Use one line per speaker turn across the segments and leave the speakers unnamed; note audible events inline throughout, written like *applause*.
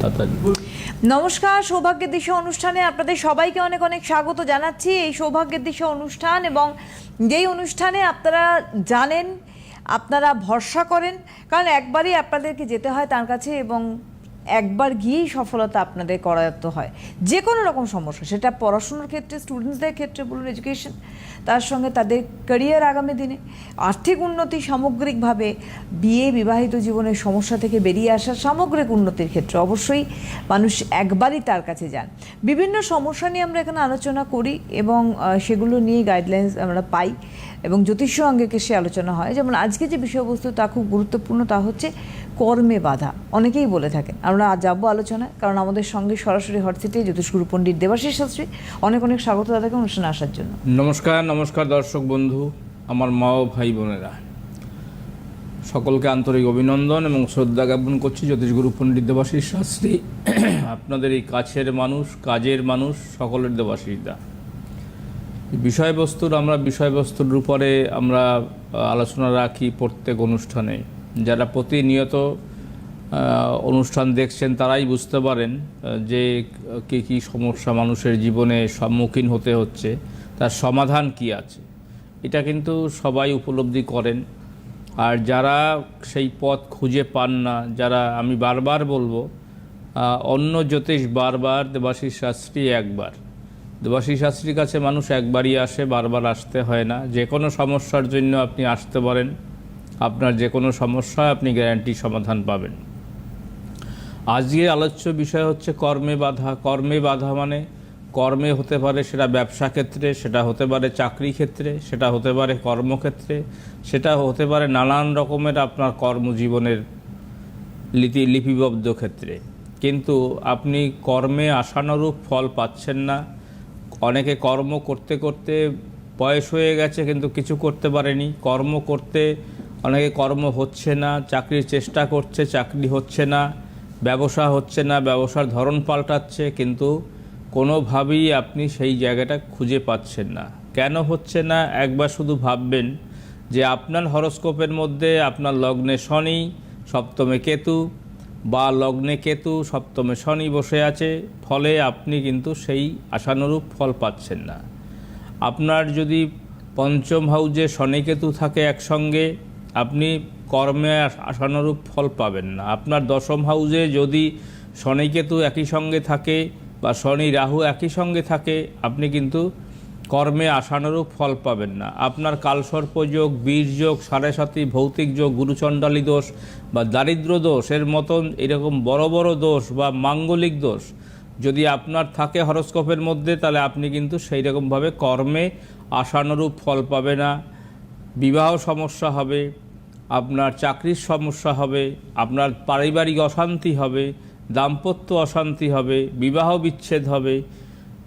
তাড়াতাড়ি।
নমস্কার, সৌভাগ্যের দিশা অনুষ্ঠানে আপনাদের সবাইকে অনেক অনেক স্বাগত জানাচ্ছি। এই সৌভাগ্যের দিশা অনুষ্ঠান এবং যেই অনুষ্ঠানে আপনারা জানেন, আপনারা ভরসা করেন, কারণ একবারই আপনাদেরকে যেতে হয় তার কাছে এবং একবার গিয়েই সফলতা আপনাদের করাতে হয়। যে কোনো রকম সমস্যা, সেটা পড়াশোনার ক্ষেত্রে স্টুডেন্টসদের ক্ষেত্রে বলুন এডুকেশন তার সঙ্গে তাদের ক্যারিয়ার আগামী দিনে, আর্থিক উন্নতি সামগ্রিকভাবে, বিয়ে, বিবাহিত জীবনের সমস্যা থেকে বেরিয়ে আসা সামগ্রিক উন্নতির ক্ষেত্রে অবশ্যই মানুষ একবারই তার কাছে যান। বিভিন্ন সমস্যা নিয়ে আমরা এখানে আলোচনা করি এবং সেগুলো নিয়ে গাইডলাইন্স আমরা পাই এবং জ্যোতিষ অঙ্গেকে সে আলোচনা হয়। যেমন আজকে যে বিষয়বস্তু তা খুব গুরুত্বপূর্ণ তা হচ্ছে কর্মে বাধা। অনেকেই বলে থাকেন আমরা আজ যাব আলোচনায়, কারণ আমাদের সঙ্গে সরাসরি হটসিটে জ্যোতিষগুরু পণ্ডিত দেবাশিস শাস্ত্রী। অনেক অনেক স্বাগত দাদাকে অনুষ্ঠানে আসার জন্য।
নমস্কার নমস্কার দর্শক বন্ধু, আমার মা ও ভাই বোনেরা। সকলকে আন্তরিক অভিনন্দন এবং শ্রদ্ধা জ্ঞাপন করছি জ্যোতিষগুরু পণ্ডিত দেবাশিস শাস্ত্রী। আপনাদের এই কাছের মানুষ, কাজের মানুষ, সকলের দেবাশিসদা। বিষয়বস্তুর, আমরা বিষয়বস্তুর উপরে আমরা আলোচনা রাখি প্রত্যেক অনুষ্ঠানে। যারা প্রতিনিয়ত অনুষ্ঠান দেখছেন তারাই বুঝতে পারেন যে কী কী সমস্যা মানুষের জীবনে সম্মুখীন হতে হচ্ছে, তার সমাধান কি আছে। এটা কিন্তু সবাই উপলব্ধি করেন। আর যারা সেই পথ খুঁজে পান না, যারা আমি বারবার বলব অন্য জ্যোতিষ বারবার দেবাশিস শাস্ত্রী একবার। দেবাশিস শাস্ত্রীর কাছে মানুষ একবারই আসে, বারবার আসতে হয় না। যে কোনো সমস্যার জন্য আপনি আসতে পারেন। আপনার যে কোনো সমস্যায় আপনি গ্যারান্টি সমাধান পাবেন। আজকে আলোচ্য বিষয় হচ্ছে কর্মে বাধা। কর্মে বাধা মানে কর্মে হতে পারে সেটা ব্যবসা ক্ষেত্রে, সেটা হতে পারে চাকরি ক্ষেত্রে, সেটা হতে পারে কর্মক্ষেত্রে, সেটা হতে পারে নানান রকমের আপনার কর্মজীবনের লিপি লিপিবদ্ধ ক্ষেত্রে। কিন্তু আপনি কর্মে আশানুরূপ ফল পাচ্ছেন না। অনেকে কর্ম করতে করতে বয়স হয়ে গেছে কিন্তু কিছু করতে পারেনি। কর্ম করতে অনেকে কর্ম হচ্ছে না, চাকরির চেষ্টা করছে, চাকরি হচ্ছে না, ব্যবসা হচ্ছে না, ব্যবসার ধরন পাল্টাচ্ছে, কিন্তু কোনোভাবেই আপনি সেই জায়গাটা খুঁজে পাচ্ছেন না। কেন হচ্ছে না? একবার শুধু ভাববেন যে আপনার হরস্কোপের মধ্যে আপনার লগ্নে শনি, সপ্তমে কেতু বা লগ্নে কেতু, সপ্তমে শনি বসে আছে, ফলে আপনি কিন্তু সেই আশানুরূপ ফল পাচ্ছেন না। আপনার যদি পঞ্চম হাউজে শনি কেতু থাকে একসঙ্গে আপনি কর্মে আশানুরূপ ফল পাবেন না। আপনার দশম হাউজে যদি শনিকেতু একই সঙ্গে থাকে বা শনি রাহু একই সঙ্গে থাকে, আপনি কিন্তু কর্মে আশানুরূপ ফল পাবেন না। আপনার কালসর্প যোগ বীর যোগ সাড়ে সাতি ভৌতিক যোগ গুরুচণ্ডালী দোষ বা দারিদ্র দোষ, এর মতন এরকম বড় বড় দোষ বা মাঙ্গলিক দোষ যদি আপনার থাকে হরস্কোপের মধ্যে, তাহলে আপনি কিন্তু সেই রকমভাবে কর্মে আশানুরূপ ফল পাবে না। বিবাহ সমস্যা হবে আপনার চাকরির সমস্যা হবে, আপনার পারিবারিক অশান্তি হবে, দাম্পত্য অশান্তি হবে, বিবাহ বিচ্ছেদ হবে,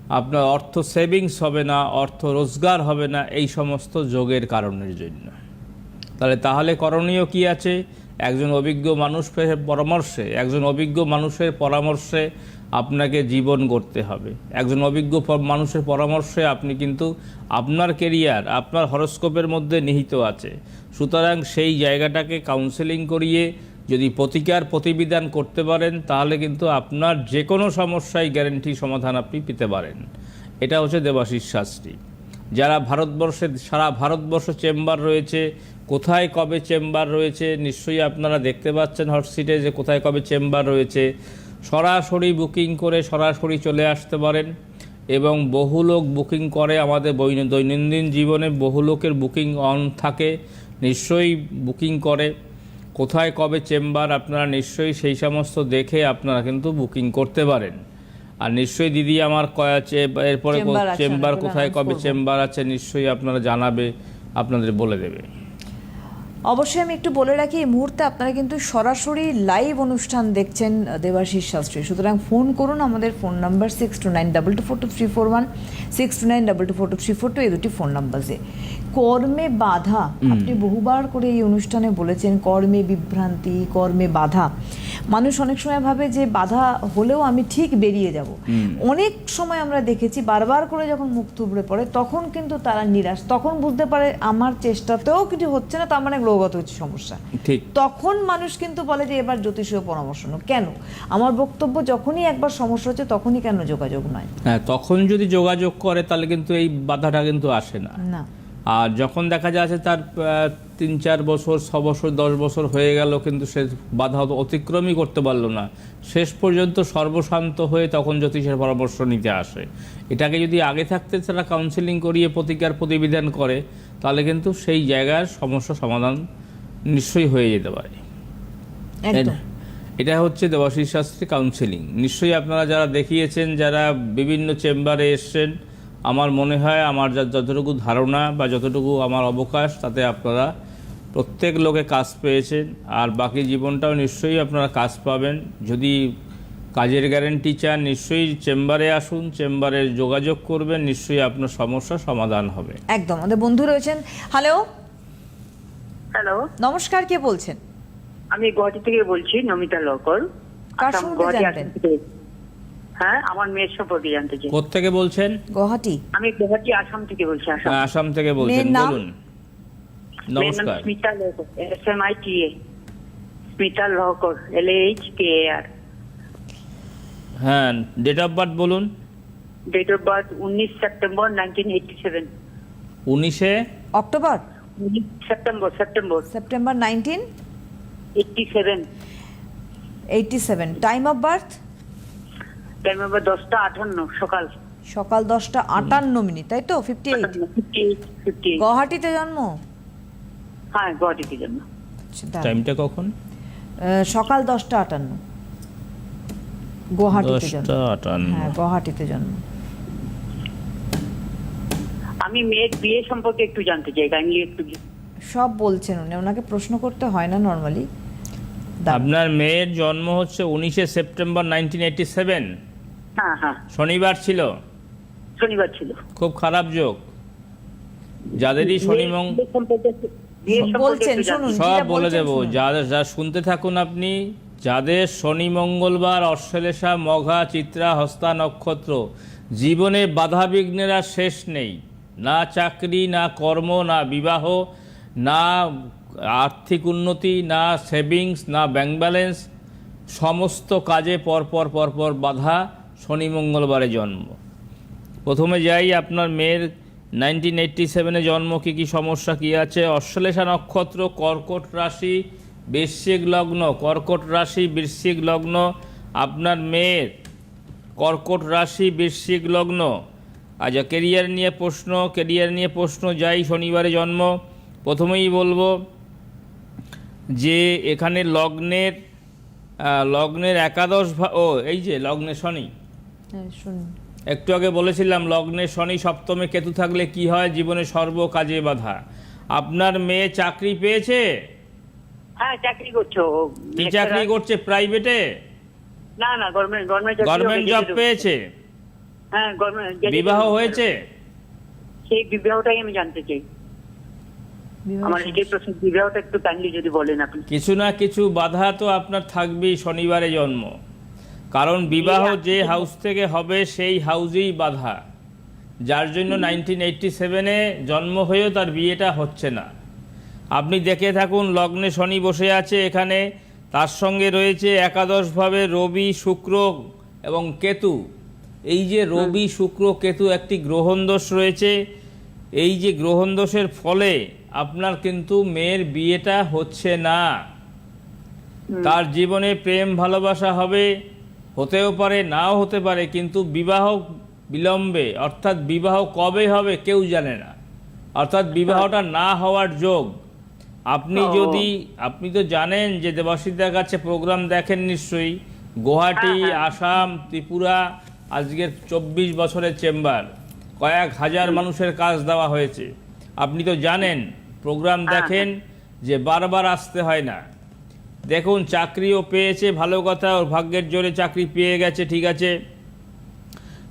আপনার অর্থ সেভিংস হবে না, অর্থ রোজগার হবে না, এই সমস্ত যোগের কারণের জন্য। তাহলে তাহলে করণীয় কি আছে? একজন অভিজ্ঞ মানুষের পরামর্শে, একজন অভিজ্ঞ মানুষের পরামর্শে আপনাকে জীবন গড়তে হবে। একজন অভিজ্ঞ মানুষের পরামর্শে আপনি কিন্তু আপনার কেরিয়ার আপনার হরস্কোপের মধ্যে নিহিত আছে। সুতরাং সেই জায়গাটাকে কাউন্সেলিং করিয়ে যদি প্রতিকার প্রতিবিধান করতে পারেন, তাহলে কিন্তু আপনার যে কোনো সমস্যায় গ্যারেন্টি সমাধান আপনি পেতে পারেন। এটা হচ্ছে দেবাশিস শাস্ত্রী। যারা ভারতবর্ষে, সারা ভারতবর্ষ চেম্বার রয়েছে, কোথায় কবে চেম্বার রয়েছে, নিশ্চয়ই আপনারা দেখতে পাচ্ছেন হটসিটে যে কোথায় কবে চেম্বার রয়েছে। সরাসরি বুকিং করে সরাসরি চলে আসতে পারেন এবং বহু লোক বুকিং করে আমাদের দৈনন্দিন জীবনে বহু লোকের বুকিং অন থাকে। নিশ্চয়ই বুকিং করে। কোথায় কবে চেম্বার আপনারা নিশ্চয়ই সেই সমস্ত দেখে আপনারা কিন্তু বুকিং করতে পারেন। আর নিশ্চয়ই দিদি আমার কয়া আছে এরপরে
চেম্বার
কোথায় কবে চেম্বার আছে নিশ্চয়ই আপনারা জানাবে আপনাদের বলে দেবে।
অবশ্যই আমি একটু বলে রাখি এই মুহূর্তে আপনারা কিন্তু সরাসরি লাইভ অনুষ্ঠান দেখছেন দেবাশিস শাস্ত্রী। সুতরাং ফোন করুন আমাদের phone number six two nine double two four two three four one six two nine double two four two three four two এই দুটি ফোন নাম্বারে কর্মে বাধা আপনি বহুবার করে এই অনুষ্ঠানে বলেছেন কর্মে বিভ্রান্তি কর্মে বাধা। মানুষ অনেক সময় ভাবে যে বাধা হলেও আমি ঠিক বেরিয়ে যাব। অনেক সময় আমরা দেখেছি বারবার করে যখন মুখ থুবড়ে পড়ে তখন কিন্তু তারা নিরাশ তখন বুঝতে পারে আমার চেষ্টাতেও কিছু হচ্ছে না তার মানে গ্রহগত হচ্ছে সমস্যা
ঠিক।
তখন মানুষ কিন্তু বলে যে এবার জ্যোতিষীয় পরামর্শ নাও। কেন? আমার বক্তব্য যখনই একবার সমস্যা হচ্ছে তখনই কেন যোগাযোগ নয়?
হ্যাঁ তখন যদি যোগাযোগ করে তাহলে কিন্তু এই বাধাটা কিন্তু আসে না।
না।
আর যখন দেখা যাচ্ছে তার তিন চার বছর ছ বছর দশ বছর হয়ে গেল কিন্তু সে বাধা অতিক্রমই করতে পারল না। শেষ পর্যন্ত সর্বশান্ত হয়ে তখন জ্যোতিষের পরামর্শ নিতে আসে। এটাকে যদি আগে থাকতে তারা কাউন্সিলিং করিয়ে প্রতিকার প্রতিবিধান করে তাহলে কিন্তু সেই জায়গার সমস্যা সমাধান নিশ্চয়ই হয়ে যেতে পারে। এটা হচ্ছে দেবাশিস শাস্ত্রী কাউন্সিলিং নিশ্চয়ই আপনারা যারা দেখিয়েছেন যারা বিভিন্ন চেম্বারে এসছেন আমার মনে হয় আমার যা- যতটুকু ধারণা বা যতটুকু আমার অবকাশ তাতে আপনারা প্রত্যেক লোকে কাজ পেয়েছেন। আর বাকি জীবনটাও নিশ্চয়ই আপনারা কাজ পাবেন। যদি কাজের গ্যারেন্টি চান নিশ্চয়ই চেম্বারে আসুন চেম্বারে যোগাযোগ করবেন নিশ্চয়ই আপনার সমস্যা সমাধান হবে।
একদম আমাদের বন্ধু রয়েছেন। হ্যালো
হ্যালো
নমস্কার কে বলছেন?
আমি গুয়াহাটি থেকে বলছি নমিতা লকর।
কার
আসাম,
সম্বন্ধে জানবেন?
হ্যাঁ আমার মেয়ের সম্পর্কে জানতে চাই
কোত্থেকে বলছেন?
গুয়াহাটি।
আমি গুয়াহাটি আসাম থেকে বলছি আসাম।
হ্যাঁ, আসাম থেকে বলছেন
মেয়ের নাম?
বলুন। নমস্কার।
Smita Lahkar S M I T A Smita Lahkar L H K R
হ্যাঁ ডেট অফ বার্থ বলুন।
ডেট অফ বার্থ উনিশ সেপ্টেম্বর নাইনটিন এইটি সেভেন
উনিশে?
অক্টোবর?
উনিশ September September.
September nineteen
eighty seven
eighty seven time of birth
time number দশটা আটান্ন সকাল।
সকাল দশটা আটান্ন মিনিট তাই তো? ফিফটি এইট গুয়াহাটিতে জন্ম?
হ্যাঁ গুয়াহাটিতে
আচ্ছা,
টাইমটা কখন?
সকাল দশটা আটান্ন। গুয়াহাটিতে জন্ম। হ্যাঁ গুয়াহাটিতে জন্ম।
আমি মেয়ের বিয়ে সম্পর্কে একটু জানতে চাই কাইন্ডলি একটু
সব বলছেন উনি ওনাকে প্রশ্ন করতে হয় না নর্মালি
আপনার মেয়ের জন্ম হচ্ছে উনিশে সেপ্টেম্বর নাইনটিন এইটি সেভেন
হ্যাঁ হ্যাঁ।
শনিবার ছিল?
শনিবার ছিল।
খুব খারাপ যোগ। যাদেরই শনি
বলছেন, শুনুন।
সব বলে দেব।
শুনুন।
যা যা শুনতে থাকুন আপনি যাদের শনি মঙ্গলবার অশ্লেষা মঘা চিত্রা হস্তা নক্ষত্র জীবনে বাধা বিঘ্নের আর শেষ নেই। না চাকরি না কর্ম না বিবাহ না আর্থিক উন্নতি না সেভিংস না ব্যাংক ব্যালেন্স সমস্ত কাজে পরপর পরপর বাধা। শনি মঙ্গলবারে জন্ম। প্রথমে যাই আপনার মেয়ের নাইনটিন এইটটি সেভেনে জন্ম, কী কী সমস্যা, কী আছে? অশ্লেষা নক্ষত্র, কর্কট রাশি, বৃশ্চিক লগ্ন, কর্কট রাশি, বৃশ্চিক লগ্ন। আপনার মেয়ের কর্কট রাশি, বৃশ্চিক লগ্ন। আচ্ছা কেরিয়ার নিয়ে প্রশ্ন কেরিয়ার নিয়ে প্রশ্ন, যাই শনিবারে জন্ম। প্রথমেই বলব যে এখানে লগ্নের লগ্নের একাদশ ও, এই যে লগ্নে শনি। একটু আগে বলেছিলাম লগ্নে শনি সপ্তমে কেতু থাকলে কি হয়? জীবনে সর্ব কাজে বাধা। আপনার মেয়ে চাকরি পেয়েছে?
হ্যাঁ চাকরি করছ।
কি চাকরি করছে প্রাইভেটে
না না গভর্নমেন্ট
জব পেয়েছে?
হ্যাঁ গভর্নমেন্ট
বিবাহ হয়েছে?
সেই বিবাহটাই আমি জানতে চাই। আমার এটাই প্রশ্ন বিবাহটা একটু কাইন্ডলি যদি বলেন আপনি।
কিছু না কিছু বাধা তো আপনার থাকবেই শনিবারে জন্ম। কারণ বিবাহ যে হাউস থেকে হবে সেই হাউজেই বাধা। যার জন্য নাইনটিন এইটটি সেভেনে জন্ম হয়েও তার বিয়েটা হচ্ছে না। আপনি দেখে থাকুন লগ্নে শনি বসে আছে এখানে। তার সঙ্গে রয়েছে একাদশভাবে রবি শুক্র এবং কেতু। এই যে রবি শুক্র কেতু একটি গ্রহণ দোষ রয়েছে। এই যে গ্রহণ দোষের ফলে আপনার কিন্তু মেয়ের বিয়েটা হচ্ছে না। তার জীবনে প্রেম ভালোবাসা হবে। হতেও পারে নাও হতে পারে কিন্তু বিবাহ বিলম্বে অর্থাৎ বিবাহ কবে হবে কেউ জানে না। অর্থাৎ বিবাহটা না হওয়ার যোগ। আপনি যদি আপনি তো জানেন যে দেবাসিদার কাছে প্রোগ্রাম দেখেন নিশ্চয়ই গুয়াহাটি
হ্যাঁ, হ্যাঁ।
আসাম ত্রিপুরা আজকের চব্বিশ বছরের চেম্বার কয়েক হাজার মানুষের কাজ দেওয়া হয়েছে। আপনি তো জানেন প্রোগ্রাম
হ্যাঁ,
দেখেন যে বারবার আসতে হয় না। দেখুন চাকরিও পেয়েছে ভালো কথা ওর ভাগ্যের জোরে চাকরি পেয়ে গেছে ঠিক আছে?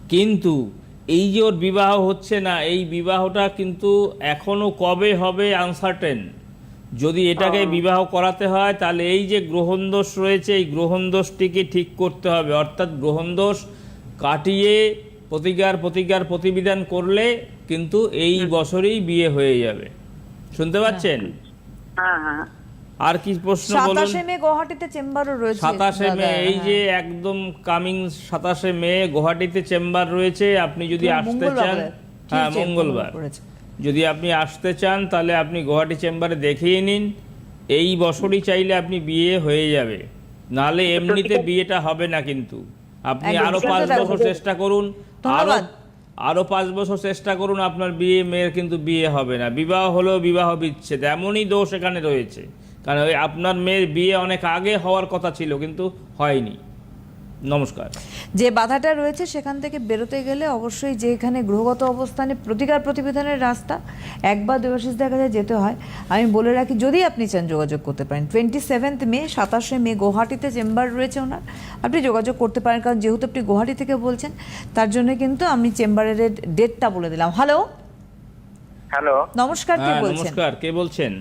কিন্তু এই যে ওর বিবাহ হচ্ছে না এই বিবাহটা কিন্তু এখনও কবে হবে আনসার্টেন যদি এটাকে বিবাহ করাতে হয় তাহলে এই যে গ্রহণ দোষ রয়েছে এই গ্রহণ দোষটিকে ঠিক করতে হবে। অর্থাৎ গ্রহণ দোষ কাটিয়ে প্রতিকার প্রতিকার প্রতিবিধান করলে কিন্তু এই বছরেই বিয়ে হয়ে যাবে। শুনতে পাচ্ছেন?
হ্যাঁ হ্যাঁ।
আর কি প্রশ্ন বলুন?
সাতাশে মে গুয়াহাটিতে চেম্বারও রয়েছে।
সাতাশে মে এই যে
হ্যাঁ।
একদম কামিং সাতাশে মে গুয়াহাটিতে চেম্বার রয়েছে আপনি যদি আসতে চান হ্যাঁ মঙ্গলবার। যদি আপনি আসতে চান তাহলে আপনি গুয়াহাটি চেম্বারে দেখিয়ে নিন। এই বছরই চাইলে আপনি বিয়ে হয়ে যাবে। নাহলে এমনিতে বিয়েটা হবে না কিন্তু। আপনি
আরও
পাঁচ বছর চেষ্টা করুন। আরও
ধন্যবাদ।
আরও পাঁচ বছর চেষ্টা করুন আপনার বিয়ে মেয়ের কিন্তু বিয়ে হবে না। বিবাহ হলেও বিবাহ বিচ্ছেদ এমনই দোষ এখানে রয়েছে। কারণ ওই আপনার মেয়ের বিয়ে অনেক আগে হওয়ার কথা ছিল কিন্তু হয়নি। নমস্কার।
যে বাধাটা রয়েছে সেখান থেকে বেরোতে গেলে অবশ্যই যে এখানে গ্রহগত অবস্থানে প্রতিকার প্রতিবেদনের রাস্তা একবার দেবাশিস দেখা যায় যেতে হয়। আমি বলে রাখি যদি আপনি চান যোগাযোগ করতে পারেন। টোয়েন্টি সেভেন্থ মে সাতাশে মে গুয়াহাটিতে চেম্বার রয়েছে ওনার। আপনি যোগাযোগ করতে পারেন কারণ যেহেতু আপনি গুয়াহাটি থেকে বলছেন তার জন্য কিন্তু আমি চেম্বারের ডেটটা বলে দিলাম। হ্যালো
হ্যালো
নমস্কার কে
হ্যাঁ
বলছেন?
নমস্কার কে বলছেন?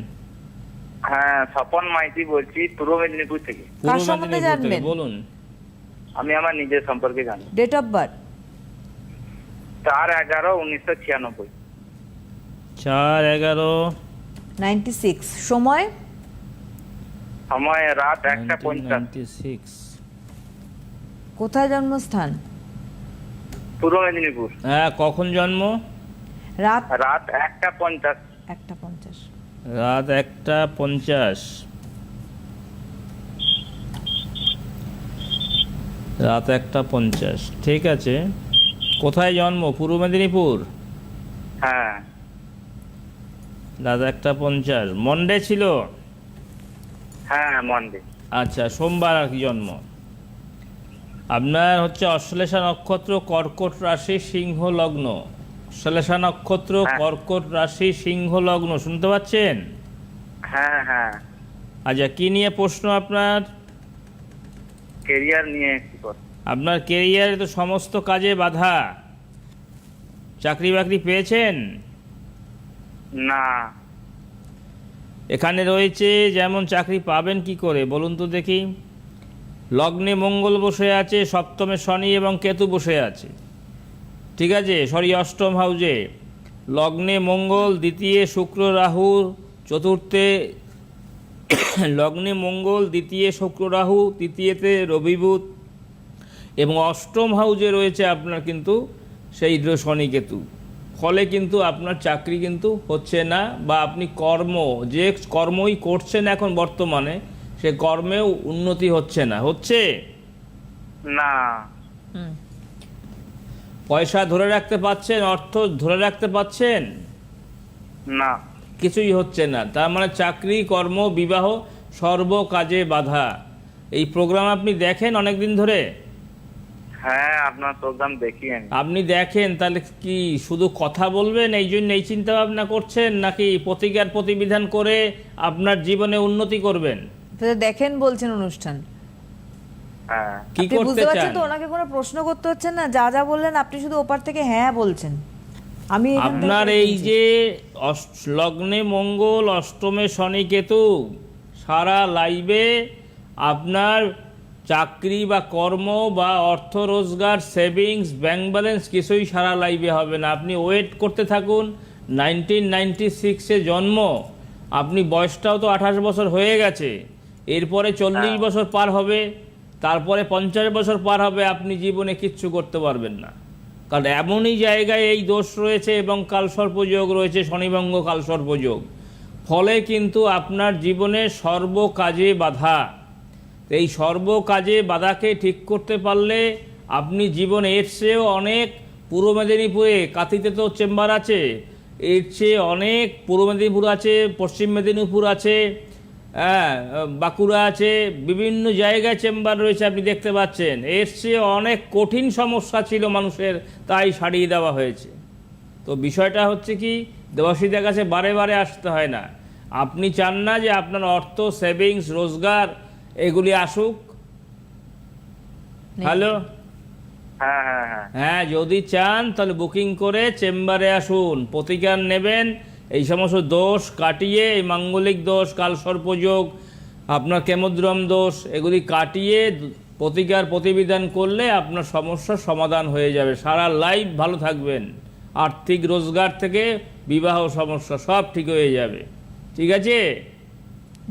হ্যাঁ স্বপন মাইতি বলছি পূর্ব মেদিনীপুর থেকে।
পূর্ব
সম্বন্ধে জানবেন?
বলুন।
আমি আমার নিজের সম্পর্কে জানি।
ডেট অফ বার্থ
চার এগারো উনিশশো ছিয়ানব্বই।
চার এগারো।
নাইনটি সিক্স সময়?
সময় রাত একটা পঞ্চাশ।
সিক্স
কোথায় জন্মস্থান?
পূর্ব মেদিনীপুর।
হ্যাঁ কখন জন্ম?
রাত?
রাত একটা পঞ্চাশ।
একটা পঞ্চাশ।
রাত একটা পঞ্চাশ। রাত একটা পঞ্চাশ। ঠিক আছে। কোথায় জন্ম? পূর্ব মেদিনীপুর?
হ্যাঁ।
রাত একটা পঞ্চাশ। মন্ডে ছিল?
হ্যাঁ মন্ডে।
আচ্ছা সোমবার আর কি জন্ম? আপনার হচ্ছে অশ্লেষা নক্ষত্র কর্কট রাশি সিংহ লগ্ন। অশ্লেষা নক্ষত্র
হ্যাঁ।
কর্কট রাশি সিংহ লগ্ন শুনতে পাচ্ছেন?
হ্যাঁ হ্যাঁ।
আচ্ছা কি নিয়ে প্রশ্ন আপনার?
কেরিয়ার নিয়ে
আপনার কেরিয়ারে তো সমস্ত কাজে বাধা। চাকরি বাকরি পেয়েছেন?
না।
এখানে রয়েছে যেমন চাকরি পাবেন কি করে? বলুন তো দেখি। লগ্নে মঙ্গল বসে আছে সপ্তমে শনি এবং কেতু বসে আছে। ঠিক আছে? সরি অষ্টম হাউজে। লগ্নে মঙ্গল দ্বিতীয় শুক্র রাহু চতুর্থে *coughs* লগ্নে মঙ্গল দ্বিতীয় শুক্র রাহু তৃতীয়তে রবিভূত এবং অষ্টম হাউজে রয়েছে আপনার কিন্তু সেই র- শনি কেতু। ফলে কিন্তু আপনার চাকরি কিন্তু হচ্ছে না বা আপনি কর্ম যে কর্মই করছেন এখন বর্তমানে সে কর্মেও উন্নতি হচ্ছে না। হচ্ছে?
না।
হুম।
পয়সা ধরে রাখতে পাচ্ছেন অর্থ ধরে রাখতে পাচ্ছেন?
না।
কিছুই হচ্ছে না। তার মানে চাকরি কর্ম বিবাহ সর্ব কাজে বাধা। এই প্রোগ্রাম আপনি দেখেন অনেক দিন ধরে?
হ্যাঁ আপনার প্রোগ্রাম দেখি
আপনি দেখেন তাহলে কি শুধু কথা বলবেন? এই জন্য এই চিন্তা ভাবনা করছেন? নাকি প্রতিকার প্রতিবিধান করে আপনার জীবনে উন্নতি করবেন?
তাহলে দেখেন বলছেন অনুষ্ঠান।
কি করতে চান
তো? ওনাকে কোনো প্রশ্ন করতে হচ্ছে না? যা যা বললেন আপনি শুধু ওপার থেকে হ্যাঁ বলছেন। আমি
আপনার এই যে অষ্ট- লগ্নে মঙ্গল অষ্টমে শনি কেতু সারা লাইভে আপনার চাকরি বা কর্ম বা অর্থ রোজগার সেভিংস ব্যাংক ব্যালেন্স কিছুই সারা লাইভে হবে না। আপনি ওয়েট করতে থাকুন। নাইনটিন নাইনটি সিক্সে জন্ম। আপনি বয়সটাও তো আঠাশ বছর হয়ে গেছে। এরপরে চল্লিশ বছর পার হবে। তারপরে পঞ্চাশ বছর পার হবে আপনি জীবনে কিচ্ছু করতে পারবেন না। কারণ এমনই জায়গায় এই দোষ রয়েছে এবং কালসর্পযোগ রয়েছে, শনিভঙ্গ কালসর্পযোগ ফলে কিন্তু আপনার জীবনে সর্বকাজে বাধা। এই সর্বকাজে বাধাকে ঠিক করতে পারলে আপনি জীবনে এর চেয়েও অনেক পূর্ব মেদিনীপুরে কাতিতে তো চেম্বার আছে, এর চেয়ে অনেক পূর্ব মেদিনীপুর আছে, পশ্চিম মেদিনীপুর আছে হ্যাঁ বাঁকুড়া আছে বিভিন্ন জায়গায় চেম্বার রয়েছে আপনি দেখতে পাচ্ছেন। এর চেয়ে অনেক কঠিন সমস্যা ছিল মানুষের তাই সারিয়ে দেওয়া হয়েছে। তো বিষয়টা হচ্ছে কি দেবাশীদের কাছে বারে বারে আসতে হয় না। আপনি চান না যে আপনার অর্থ সেভিংস রোজগার এগুলি আসুক। হ্যালো?
হ্যাঁ হ্যাঁ হ্যাঁ।
হ্যাঁ যদি চান তাহলে বুকিং করে চেম্বারে আসুন। প্রতিকার নেবেন এই সমস্ত দোষ কাটিয়ে এই মাঙ্গলিক দোষ কাল সর্পযোগ আপনার কেমদ্রম দোষ এগুলি কাটিয়ে প্রতিকার প্রতিবিধান করলে আপনার সমস্যার সমাধান হয়ে যাবে। সারা লাইফ ভালো থাকবেন। আর্থিক রোজগার থেকে বিবাহ সমস্যা সব ঠিক হয়ে যাবে। ঠিক আছে?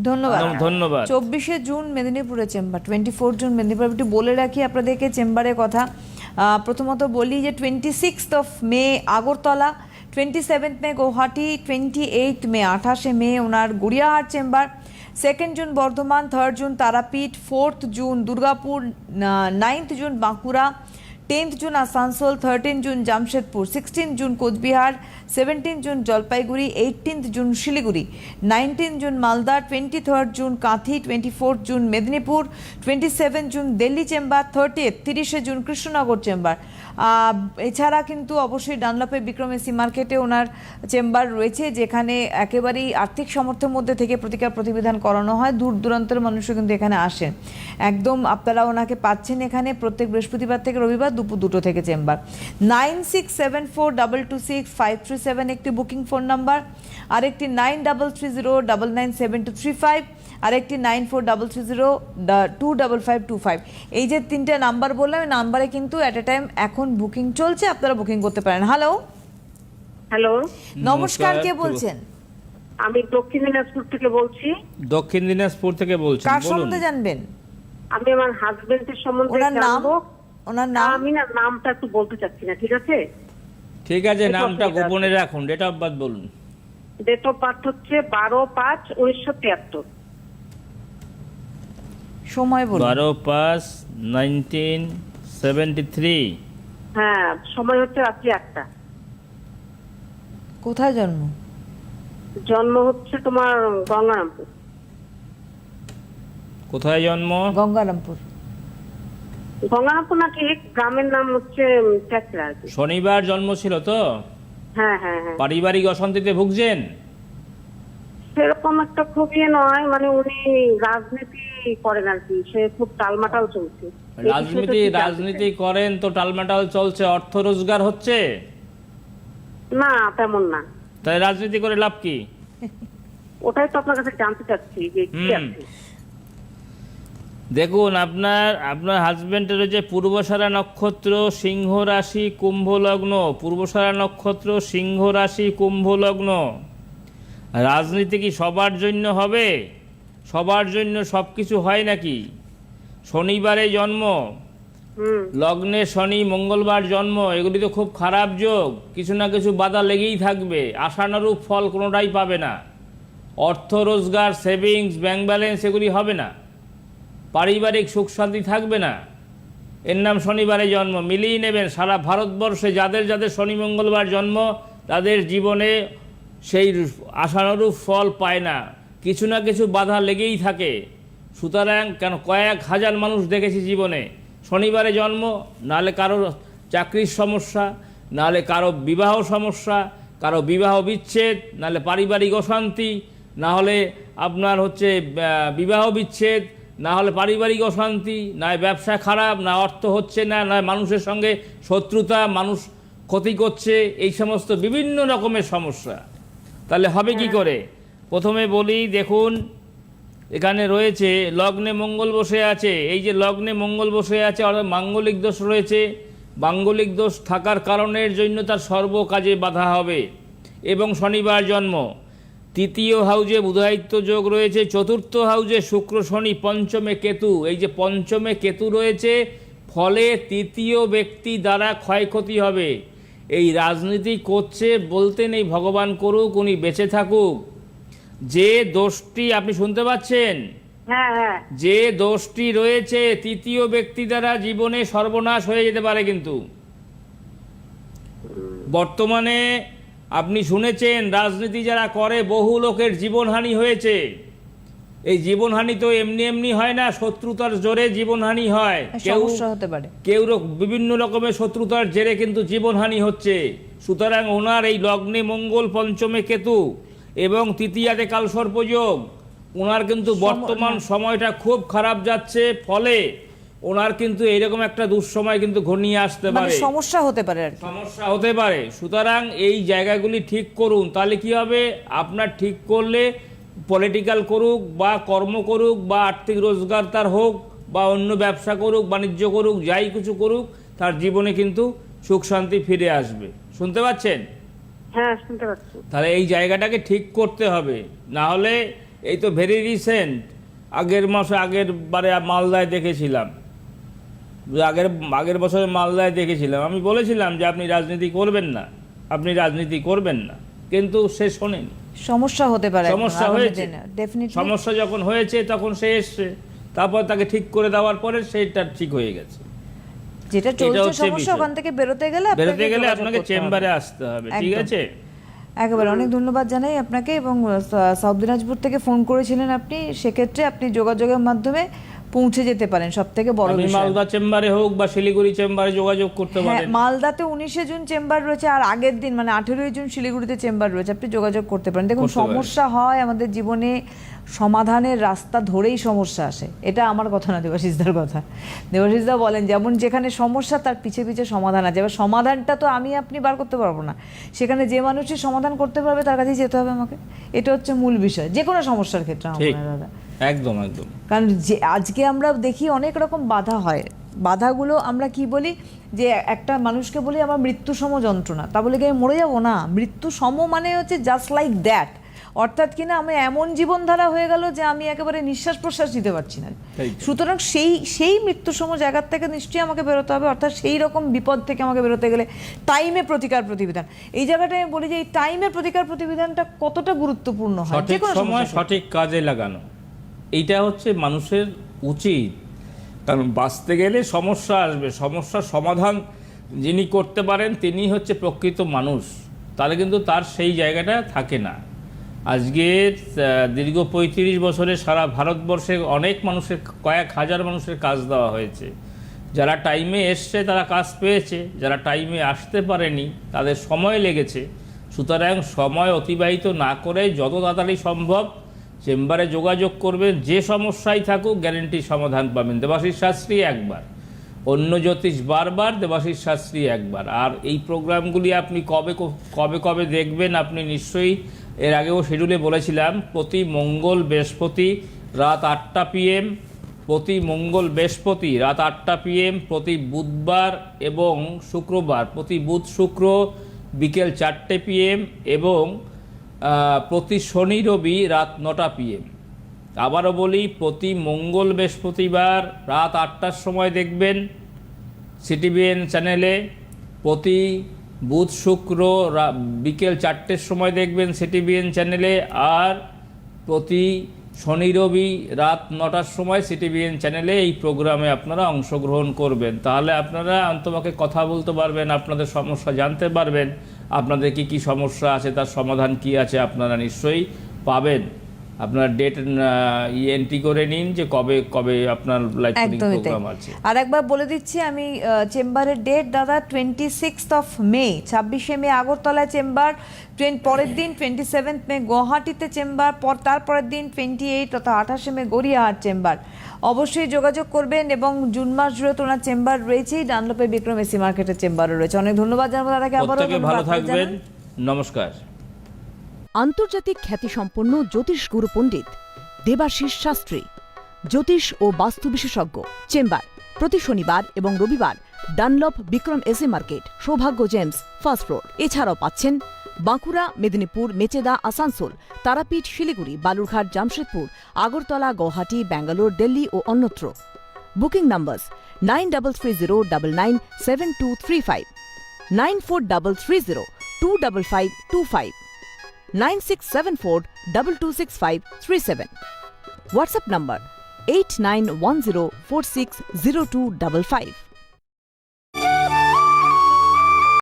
ধন্যবাদ।
ধন্যবাদ।
চব্বিশে জুন মেদিনীপুরে chamber twenty four June Medinipur. একটু বলে রাখি আপনাদেরকে চেম্বারের কথা। আহ, প্রথমত বলি যে twenty six of May Agartala. Twenty seventh May Guwahati twenty eight May আঠাশে মে ওনার Gariahat chamber second June Bardhaman third June Tarapith fourth June Durgapur ninth June Bankura tenth June Asansol thirteen June Jamshedpur sixteen June Coochbehar seventeen June Jalpaiguri eighteenth June Siliguri nineteen June Malda twenty third June Kanthi twenty fourth June Medinipur twenty seven June Delhi chamber thirty তিরিশে June Krishnanagar chamber এছাড়া কিন্তু অবশ্যই ডানলাপে Vikram AC মার্কেটে ওনার chamber রয়েছে, যেখানে একেবারেই আর্থিক সামর্থ্যের মধ্যে থেকে প্রতিকার প্রতিবিধান করানো হয়। দূর দূরান্তের মানুষও কিন্তু এখানে আসেন। একদম আপনারা ওনাকে পাচ্ছেন এখানে প্রত্যেক বৃহস্পতিবার থেকে রবিবার দুপুর দুটো থেকে chamber. Nine six seven four double two six five three seven একটি বুকিং ফোন নাম্বার। আরেকটি nine double three zero double nine seven two three five. আরেকটি nine four double three zero two double five two five. এই যে তিনটে number বললাম এই নাম্বারে কিন্তু অ্যাট এ টাইম এখন বুকিং চলছে আপনারা বুকিং করতে পারেন। হ্যালো
হ্যালো
নমস্কার কে বলছেন?
আমি দক্ষিণ দিনাজপুর থেকে বলছি।
দক্ষিণ দিনাজপুর থেকে বলছেন
কার সম্বন্ধে জানবেন?
আমি আমার হাজবেন্ডের সম্বন্ধে
ওনার নাম?
জানব।
ওনার নাম?
আমি না নামটা একটু বলতে চাচ্ছি না ঠিক আছে?
ঠিক আছে নামটা গোপনে রাখুন ডেট অফ বার্থ বলুন।
ডেট অফ বার্থ হচ্ছে বারো পাঁচ উনিশশো তিয়াত্তর।
সময় বলুন।
বারো পাঁচ নাইনটিন সেভেন্টি থ্রি।
হ্যাঁ সময় হচ্ছে রাত্রি একটা
কোথায় জন্ম?
জন্ম হচ্ছে তোমার গঙ্গারামপুর।
কোথায় জন্ম?
গঙ্গারামপুর।
গঙ্গারামপুর নাকি গ্রামের নাম হচ্ছে আর কি।
শনিবার জন্ম ছিল তো?
হ্যাঁ হ্যাঁ হ্যাঁ।
পারিবারিক অশান্তিতে ভুগছেন?
সেরকম একটা খুব ইয়ে নয় মানে উনি রাজনীতি করেন আর কি সে খুব টালমাটাল চলছে।
রাজনীতি রাজনীতি করেন তো টালমাটাল চলছে অর্থ রোজগার হচ্ছে?
না তেমন না।
তাই রাজনীতি করে লাভ কি?
ওটাই তো আপনার কাছে জানতে চাচ্ছি যে কি আছে?
দেখুন আপনার আপনার হাজবেন্ডের যে পূর্বসারা নক্ষত্র সিংহ রাশি কুম্ভ লগ্ন পূর্বসারা নক্ষত্র সিংহ রাশি কুম্ভ লগ্ন রাজনীতি কি সবার জন্য হবে? সবার জন্য সব কিছু হয় নাকি? শনিবারে জন্ম। লগ্নে শনি মঙ্গলবার জন্ম এগুলি তো খুব খারাপ যোগ। কিছু না কিছু বাধা লেগেই থাকবে। আশানুরূপ ফল কোনোটাই পাবে না। অর্থ রোজগার সেভিংস ব্যাংক ব্যালেন্স এগুলি হবে না। পারিবারিক সুখ শান্তি থাকবে না। এর নাম শনিবারে জন্ম। মিলিয়ে নেবেন সারা ভারতবর্ষে যাদের যাদের শনি মঙ্গলবার জন্ম তাদের জীবনে সেই আশানুরূপ ফল পায় না। কিছু না কিছু বাধা লেগেই থাকে। সুতরাং কেন কয়েক হাজার মানুষ দেখেছি জীবনে। শনিবারে জন্ম নাহলে কারও চাকরির সমস্যা নাহলে কারও বিবাহ সমস্যা, কারও বিবাহ বিচ্ছেদ নাহলে পারিবারিক অশান্তি না হলে আপনার হচ্ছে বিবাহ বিচ্ছেদ না হলে পারিবারিক অশান্তি, না ব্যবসা খারাপ, না অর্থ হচ্ছে না না মানুষের সঙ্গে শত্রুতা, মানুষ ক্ষতি করছে, এই সমস্ত বিভিন্ন রকমের সমস্যা। তাহলে হবে কি করে? প্রথমে বলি, দেখুন, এখানে রয়েছে, লগ্নে মঙ্গল বসে আছে। এই যে লগ্নে মঙ্গল বসে আছে অর্থাৎ মাঙ্গলিক দোষ রয়েছে। মাঙ্গলিক দোষ থাকার কারণের জন্য তার সর্ব কাজে বাধা হবে। এবং শনিবার জন্ম। তৃতীয় হাউজে বুধায়িত্ব যোগ রয়েছে। চতুর্থ হাউজে শুক্র, শনি, পঞ্চমে কেতু। এই যে পঞ্চমে কেতু রয়েছে, ফলে তৃতীয় ব্যক্তি দ্বারা ক্ষয়ক্ষতি হবে। এই রাজনীতি করছে বলতে নেই ভগবান করুক উনি বেঁচে থাকুক। যে দোষটি আপনি শুনতে পাচ্ছেন?
হ্যাঁ হ্যাঁ।
যে দোষটি রয়েছে তৃতীয় ব্যক্তি দ্বারা জীবনে সর্বনাশ হয়ে যেতে পারে কিন্তু। বর্তমানে আপনি শুনেছেন রাজনীতি যারা করে বহু লোকের জীবনহানি হয়েছে। এই জীবনহানি তো এমনি এমনি হয় না শত্রুতার জোরে জীবনহানি হয়। কেউ
সমস্যা হতে পারে।
কেউ বিভিন্ন রকমের শত্রুতার জেরে কিন্তু জীবনহানি হচ্ছে। সুতরাং ওনার এই লগ্নে মঙ্গল পঞ্চমে কেতু এবং তৃতীয়াতে কালসর্পযোগ ওনার কিন্তু বর্তমান সময়টা খুব খারাপ যাচ্ছে ফলে ওনার কিন্তু এইরকম একটা দুঃসময় কিন্তু ঘনিয়ে আসতে
মানে
পারে।
সমস্যা হতে পারে
সমস্যা হতে পারে। সুতরাং এই জায়গাগুলি ঠিক করুন তাহলে কি হবে? আপনার ঠিক করলে পলিটিক্যাল করুক বা কর্ম করুক বা আর্থিক রোজগার তার হোক বা অন্য ব্যবসা করুক বাণিজ্য করুক যাই কিছু করুক তার জীবনে কিন্তু সুখ শান্তি ফিরে আসবে। শুনতে পাচ্ছেন?
হ্যাঁ শুনতে পাচ্ছি।
তাহলে এই জায়গাটাকে ঠিক করতে হবে। না হলে এই তো ভেরি রিসেন্ট আগের মাসে আগের বারে মালদায় দেখেছিলাম। আগের আগের বছরে মালদায় দেখেছিলাম। আমি বলেছিলাম যে আপনি রাজনীতি করবেন না। আপনি রাজনীতি করবেন না। কিন্তু সে শোনেনি।
সমস্যা হতে পারে
সমস্যা হয়েছে। সমস্যা যখন হয়েছে তখন সে এসছে। তারপর তাকে ঠিক করে দেওয়ার পরে সেটা ঠিক হয়ে গেছে।
যেটা চলছে সমস্যা ওখান থেকে বেরোতে গেলে
বেরোতে গেলে আপনাকে চেম্বারে আসতে হবে ঠিক আছে?
একেবারে অনেক ধন্যবাদ জানাই আপনাকে এবং সাউথ দিনাজপুর থেকে ফোন করেছিলেন আপনি। সেক্ষেত্রে আপনি যোগাযোগের মাধ্যমে পৌঁছে যেতে পারেন সব থেকে বড় বিষয়।
মালদা চেম্বারে হোক বা শিলিগুড়ি চেম্বারে যোগাযোগ করতে
হ্যাঁ
পারেন।
মালদাতে উনিশে জুন চেম্বার রয়েছে আর আগের দিন মানে আঠেরোই জুন শিলিগুড়িতে চেম্বার রয়েছে আপনি যোগাযোগ করতে পারেন। দেখুন সমস্যা হয় আমাদের জীবনে সমাধানের রাস্তা ধরেই সমস্যা আসে। এটা আমার কথা না দেবাশিসদার কথা। দেবাশিসদা বলেন যেমন যেখানে সমস্যা তার পিছে পিছে সমাধান আছে। এবার সমাধানটা তো আমি আপনি বার করতে পারব না। সেখানে যে মানুষই সমাধান করতে পারবে তার কাছেই যেতে হবে আমাকে। এটা হচ্ছে মূল বিষয়। যে কোনো সমস্যার ক্ষেত্রে আমার দাদা।
একদম একদম।
কারণ যে আজকে আমরা দেখি অনেক রকম বাধা হয়। বাধাগুলো আমরা কি বলি? যে একটা মানুষকে বলি আমার মৃত্যু সম যন্ত্রণা। তা বলে কি আমি মরে যাব? না। মৃত্যু সম মানে হচ্ছে জাস্ট লাইক দ্যাট অর্থাৎ কিনা আমি এমন জীবনধারা হয়ে গেল যে আমি একেবারে নিঃশ্বাস প্রশ্বাস নিতে পারছি না। সুতরাং সেই সেই মৃত্যুসম জায়গার থেকে নিশ্চয়ই আমাকে বেরোতে হবে অর্থাৎ সেই রকম বিপদ থেকে আমাকে বেরোতে গেলে টাইমে প্রতিকার প্রতিবিধান। এই জায়গাটায় আমি বলি যে এই টাইমে প্রতিকার প্রতিবিধানটা কতটা গুরুত্বপূর্ণ হয়? যে
সঠিক
কোনো
সময় সঠিক কাজে লাগানো। এইটা হচ্ছে মানুষের উচিত। কারণ বাঁচতে গেলে সমস্যা আসবে সমস্যার সমাধান যিনি করতে পারেন তিনি হচ্ছে প্রকৃত মানুষ। তাহলে কিন্তু তার সেই জায়গাটা থাকে না। আজকের দীর্ঘ পঁয়ত্রিশ বছরে সারা ভারতবর্ষে অনেক মানুষের, কয়েক হাজার মানুষের কাজ দেওয়া হয়েছে। যারা টাইমে এসছে, তারা কাজ পেয়েছে। যারা টাইমে আসতে পারেনি, তাদের সময় লেগেছে। সুতরাং সময় অতিবাহিত না করে যত তাড়াতাড়ি সম্ভব চেম্বারে যোগাযোগ করবেন। যে সমস্যাই থাকুক গ্যারেন্টি সমাধান পাবেন। দেবাশিস শাস্ত্রী একবার। অন্য জ্যোতিষ বারবার দেবাশিস শাস্ত্রী একবার। আর এই প্রোগ্রামগুলি আপনি কবে কবে কবে দেখবেন, আপনি নিশ্চয়ই এর আগেও শিডিউলে বলেছিলাম, প্রতি মঙ্গল বৃহস্পতি রাত আটটা পিএম প্রতি মঙ্গল বৃহস্পতি রাত আটটা পিএম প্রতি বুধবার এবং শুক্রবার, প্রতি বুধ শুক্র বিকেল চারটে পিএম এবং প্রতি শনি রবি রাত নটা পিএম আবারও বলি, প্রতি মঙ্গল বৃহস্পতিবার রাত আটটার সময় দেখবেন সিটিভিএন চ্যানেলে প্রতি বুধ, শুক্র বিকেল চারটের সময় দেখবেন সিটিভিএন চ্যানেলে আর প্রতি শনি, রবি রাত নটার সময় সিটিভিএন চ্যানেলে এই প্রোগ্রামে আপনারা অংশগ্রহণ করবেন। তাহলে আপনারা অন্তপক্ষে কথা বলতে পারবেন, আপনাদের সমস্যা জানতে পারবেন, আপনাদের কি কি সমস্যা আছে, তার সমাধান কি আছে আপনারা নিশ্চয়ই পাবেন। আপনার ডেট ইয়ে এন্ট্রি করে নিন যে কবে কবে আপনার লাইভ প্রোগ্রাম আছে।
আর একবার বলে দিচ্ছি আমি চেম্বারের ডেট দাদা টোয়েন্টি সিক্স অফ মে ছাব্বিশে মে আগরতলায় চেম্বার ট্রেন পরের দিন টোয়েন্টি সেভেন্থ মে গুয়াহাটিতে চেম্বার পর তারপরের দিন টোয়েন্টি এইট অর্থাৎ আঠাশে মে গড়িয়াহাট চেম্বার। অবশ্যই যোগাযোগ করবেন এবং জুন মাস জুড়ে তো ওনার চেম্বার রয়েছেই ডানলোপে বিক্রম এসি মার্কেটের চেম্বারও রয়েছে। অনেক ধন্যবাদ জানাব দাদাকে আবারও
ভালো থাকবেন। নমস্কার।
আন্তর্জাতিক খ্যাতিসম্পন্ন জ্যোতিষ গুরু পণ্ডিত দেবাশিস শাস্ত্রী, জ্যোতিষ ও বাস্তু বিশেষজ্ঞ, চেম্বার, প্রতি শনিবার এবং রবিবার Dunlop Bikram AC market, Soubhagya gems, first floor. এছাড়াও পাচ্ছেন বাঁকুড়া, মেদিনীপুর, মেচেদা, আসানসোল, তারাপীঠ, শিলিগুড়ি, বালুরঘাট, জামশেদপুর, আগরতলা, গৌহাটি, ব্যাঙ্গালোর, দিল্লি ও অন্যত্র। Booking number nine double three zero double nine seven two three five, nine four double three zero two double five two five. 9674 226537. WhatsApp number 8910460255.